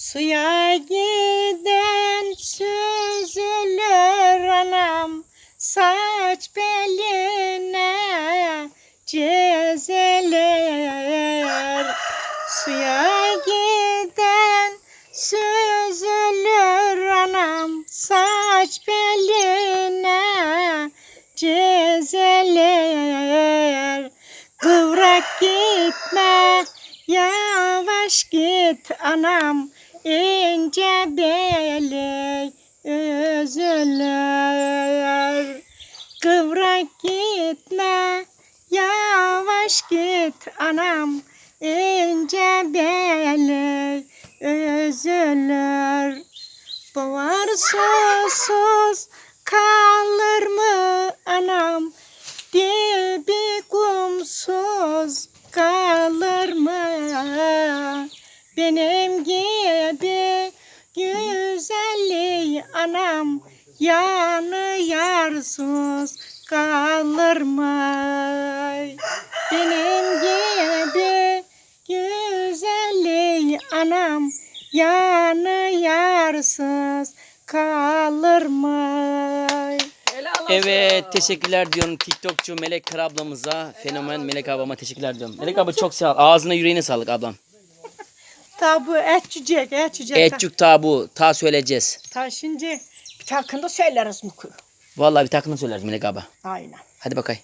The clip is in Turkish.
Suya giden süzülür anam saç beline cezeler. Suya giden süzülür anam saç beline cezeler. Kıvrak gitme yavaş git anam ince beli üzülür. Kıvrak gitme yavaş git anam ince beli üzülür. Boğar susuz kalır mı anam dibi kumsuz kalır mı benim anam yanı yarsız kalır mı benim gibi güzelliği anam yanı yarsız kalır mı Evet teşekkürler diyorum TikTokçu Melek Kara ablamıza. Fenomen Melek ablama teşekkürler diyorum. Melek abla çok sağ ol. Ağzına yüreğine sağlık ablam. Tabu etçicek etçicek. Etçük tabu ta söyleyeceğiz. Ta şimdi bir takında söyleriz Muku. Vallahi bir takını söyleriz Melek abla. Aynen. Hadi bakay.